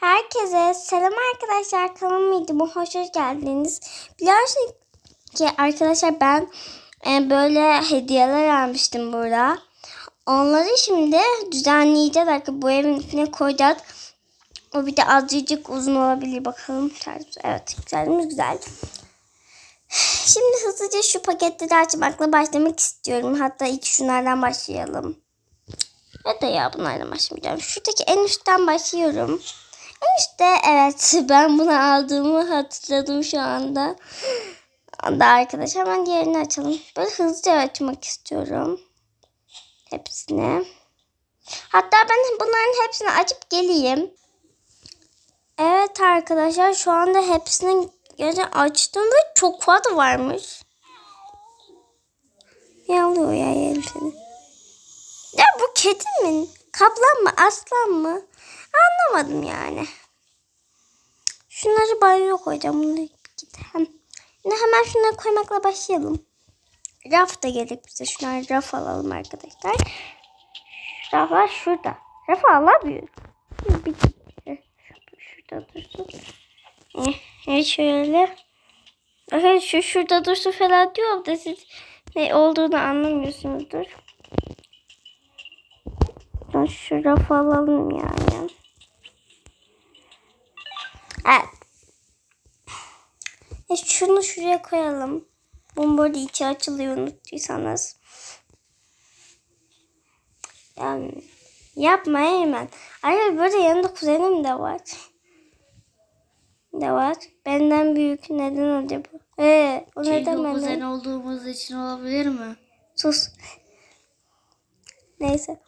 Herkese selam arkadaşlar kanalıma videoma hoş geldiniz. Biliyorsunuz ki arkadaşlar ben e, böyle hediyeler almıştım burada. Onları şimdi düzenleyeceğiz. Arkadaşlar bu evin içine koyacağız. O bir de azıcık uzun olabilir bakalım. Evet güzelimiz güzel. Şimdi hızlıca şu paketleri açmakla başlamak istiyorum. Hatta ilk şunlardan başlayalım. Ya da ya bunlardan başlayacağım. Şuradaki en üstten başlıyorum. Üstte evet ben bunu aldığımı hatırladım şu anda. Da arkadaşlar hemen diğerini açalım. Böyle hızlıca açmak istiyorum. Hepsini. Hatta ben bunların hepsini açıp geleyim. Evet arkadaşlar şu anda hepsini yani açtım ve çok fazla varmış. Ne alıyor ya yerim seni. Ya bu kedi mi? Kaplan mı? Aslan mı? Anlamadım yani. Şunları banyoya koyacağım. Bunları hem. Hemen şunları koymakla başlayalım. Raf da gerek bize. Şunları raf alalım arkadaşlar. Raflar şurada. Raf alamıyorum. Şurada dursun. Evet şöyle. Evet şu şurada dursun falan diyorum da siz ne olduğunu anlamıyorsunuzdur. Şu raf alalım yani. Evet. E şunu şuraya koyalım. Bunun böyle içi açılıyor unuttuysanız. Yani yapma hemen. Ayrıca böyle yanında kuzenim de var. Ne var? Benden büyük neden acaba? Ee, o Çünkü neden benden? kuzen olduğumuz için olabilir mi? Sus. Neyse.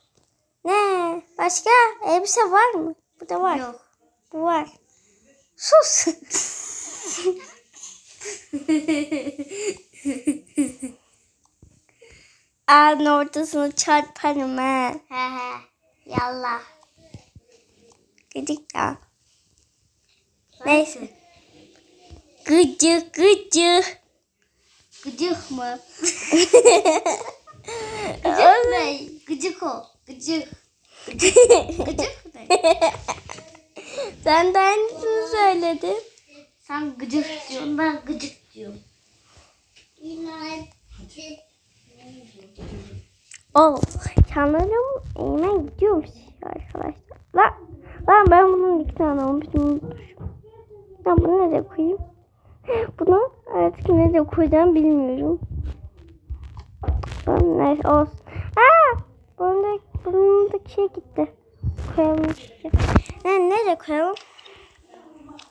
Ne? Başka elbise var mı? Bu da var. Yok. Bu var. Sus. Ağın ortasını çarparım ha. He he. Yallah. Gıcık ya. Neyse. Gıcık gıcık. Gıcık mı? Gıcık ne? Gıcık o. Gıcık. Gıcık. Gıcık ne? Sen de aynısını söyledin. Sen gıcık diyorsun ben gıcık diyorum. Oh, sanırım ben gidiyorum arkadaşlar. Lan, lan ben bunun iki tane almıştım. Ben bunu nereye koyayım? Bunu artık nereye koyacağım bilmiyorum. Ben neyse olsun. Aa, bunda, bundaki şey gitti. Koyalım. Ne, nereye koyalım?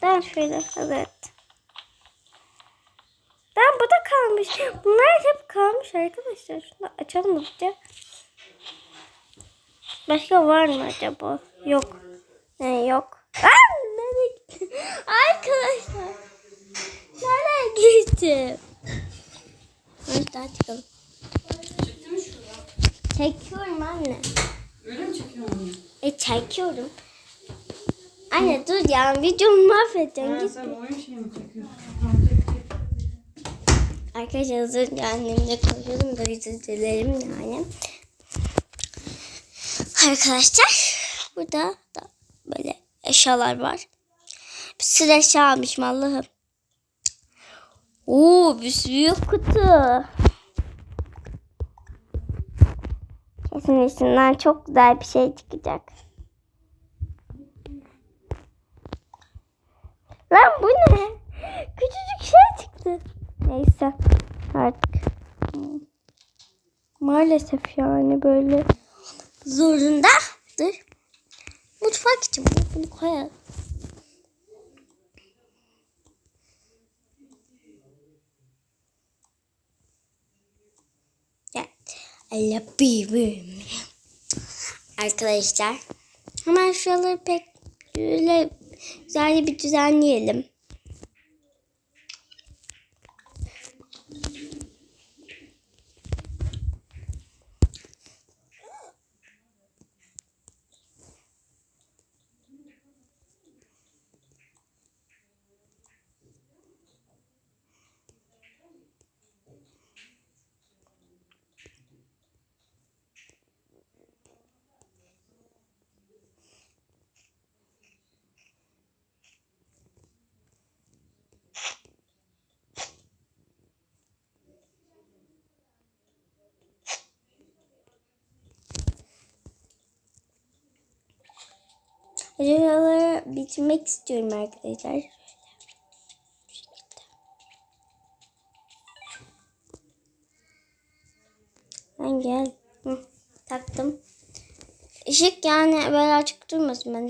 Ben şöyle, evet. Ben bu da kalmış. Bunlar hep kalmış arkadaşlar. Şunu açalım hızlıca. Başka var mı acaba? Yok. Ne yok. Nereye gitti? Arkadaşlar. Nereye gitti? Hadi daha çıkalım. Çekiyorum anne. Öyle mi çekiyorsun? E çekiyorum. Anne dur ya videomu mahvedeceksin. Ha, Git. sen oyun şeyi mi çekiyorsun? Arkadaşlar az önce annemle konuşuyordum da özür dilerim yani. Arkadaşlar burada da böyle eşyalar var. Bir sürü eşya almışım Allah'ım. Oo bir büyük kutu. Kesin içinden çok güzel bir şey çıkacak. Lan bu ne? Küçücük şey çıktı. Neyse artık. Maalesef yani böyle zorundadır. Mutfak için bunu, koyalım. Evet. Alabim. Arkadaşlar hemen şuraları pek böyle güzel bir düzenleyelim. Eşyaları bitirmek istiyorum arkadaşlar. Ben gel. Hı, taktım. Işık yani böyle açık durmasın. Ben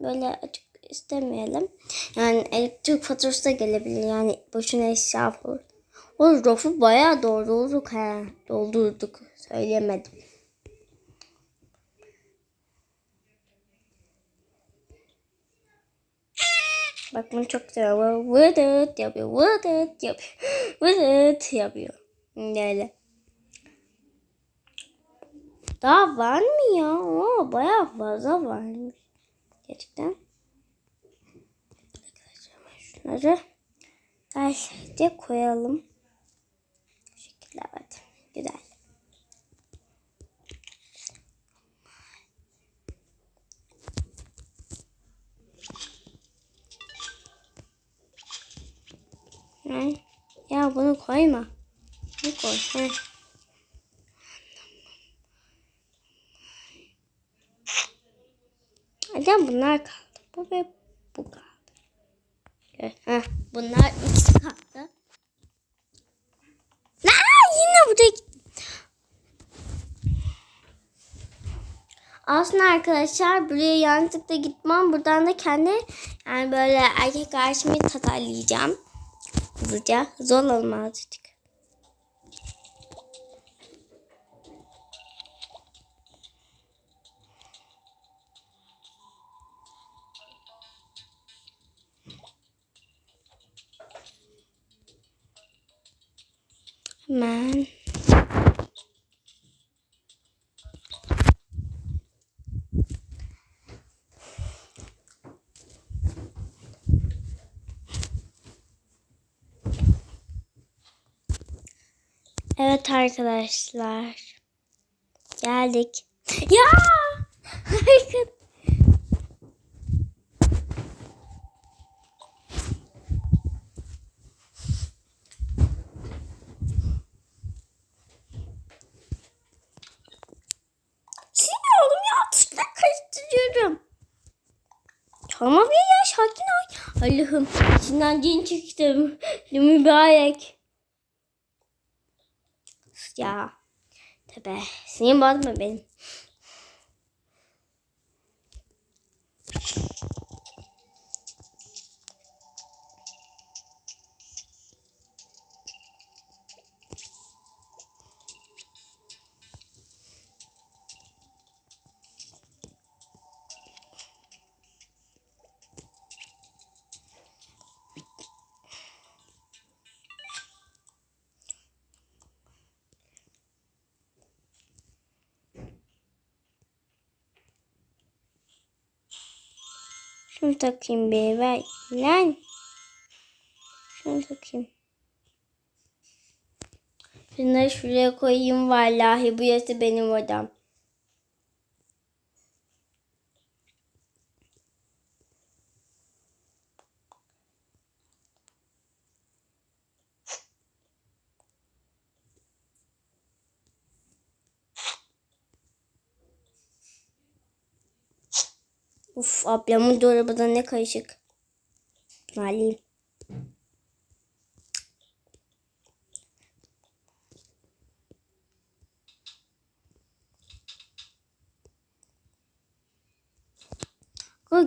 böyle açık istemeyelim. Yani elektrik faturası da gelebilir. Yani boşuna eşya olur. O rafu bayağı doldurduk he. Doldurduk. Söyleyemedim. Bak bunu çok seviyorum. Vıdıt yapıyor. Vıdıt yapıyor. Vıdıt yapıyor. Böyle. Daha var mı ya? Oo, bayağı fazla varmış. Gerçekten. Arkadaşlar şunları Gayet koyalım. Bu şekilde evet. Güzel. Hı? Ya bunu koyma. Bunu koy. Hı. Hadi bunlar kaldı. Bu ve bu kaldı. Heh, bunlar ikisi kaldı. Aa, yine buraya. Aslında arkadaşlar buraya yanlışlıkla gitmem. Buradan da kendi yani böyle erkek karşımı tatarlayacağım. Hızlıca. Zor olma. Evet arkadaşlar. Geldik. Ya! Harika. Tamam ya ya sakin ol. Allah'ım içinden cin çıktım. Mübarek. Ya. Tabi. Sinir bozma benim. Şunu takayım bir ver. Lan. Şunu takayım. Şunları şuraya koyayım vallahi. Bu yası benim odam. Uf ablamın dolabında ne karışık. Alayım.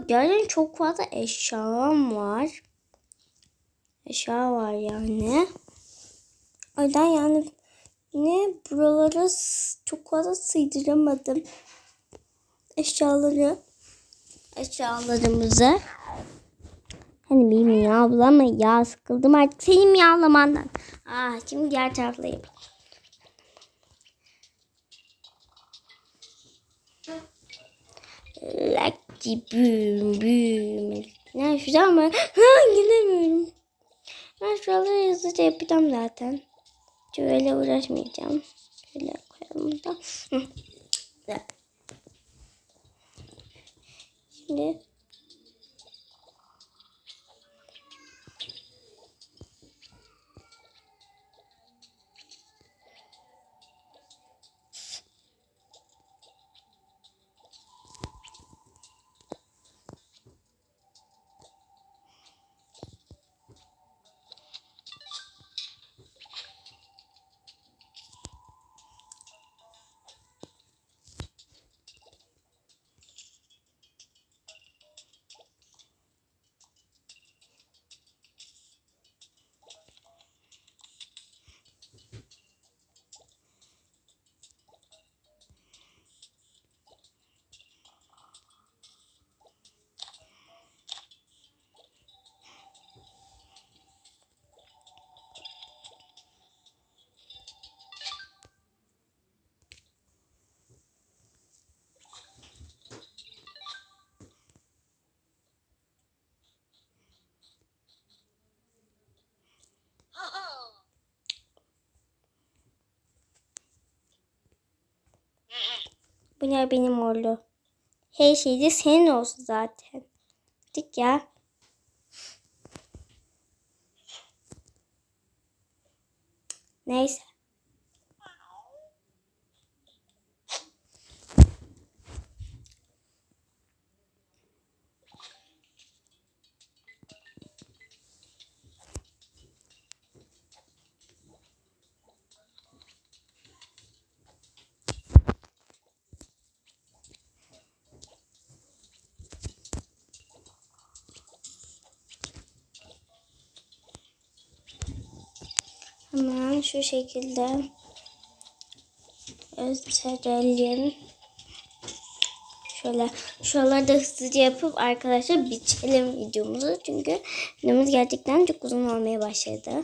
Gerçekten çok fazla eşyam var. Eşya var yani. O yüzden yani ne buralara çok fazla sığdıramadım. Eşyaları eşyalarımızı. Hani bir miyavlama ya sıkıldım artık senin miyavlamandan. Ah şimdi diğer tarafla yapayım. Lucky boom boom. Ne şurada? Ha gidemiyorum. Ben şuraları hızlıca yapacağım zaten. Şöyle uğraşmayacağım. Şöyle koyalım da. Hı. Evet. Şimdi Bunlar benim oldu. Her şey de senin olsun zaten. Dik ya. Neyse. Hemen şu şekilde gösterelim. Şöyle şuraları da hızlıca yapıp arkadaşlar biçelim videomuzu. Çünkü videomuz gerçekten çok uzun olmaya başladı.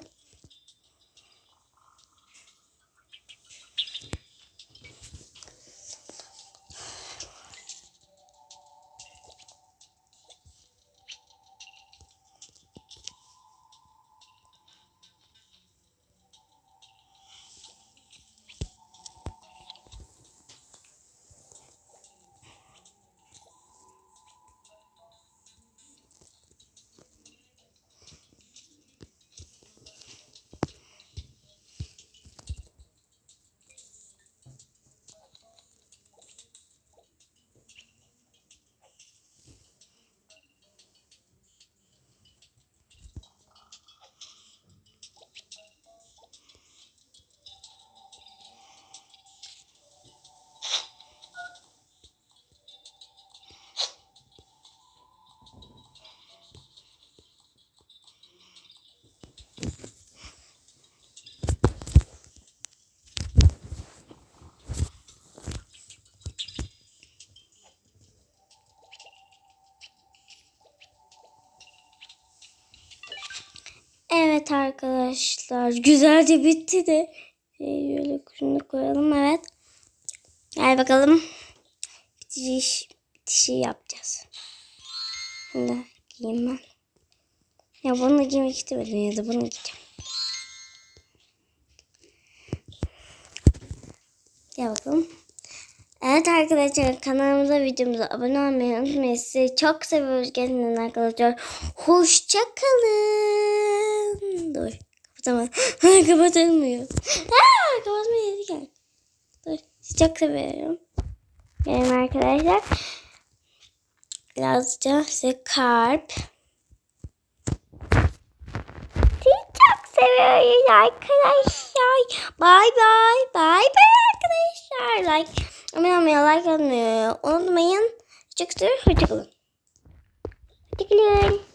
Arkadaşlar güzelce bitti de Şey, şöyle şunu koyalım evet. Gel bakalım. Bitiş, bitişi yapacağız. Şimdi giyeyim ben. Ya bunu giymek istemedim ya da bunu giyeceğim. Gel bakalım. Evet arkadaşlar kanalımıza videomuza abone olmayı unutmayın. Sizi çok seviyoruz. Gelin arkadaşlar. Hoşçakalın. Dur. Kapatamadım. Kapatılmıyor. Aa, kapatma yeri gel. Dur. Sizi çok seviyorum. Gelin arkadaşlar. Birazca size kalp. Sizi çok seviyoruz arkadaşlar. Bye bye. Bye bye arkadaşlar. Like, abone olmayı, like atmayı unutmayın. Seviyorum. Hoşçakalın. Hoşçakalın.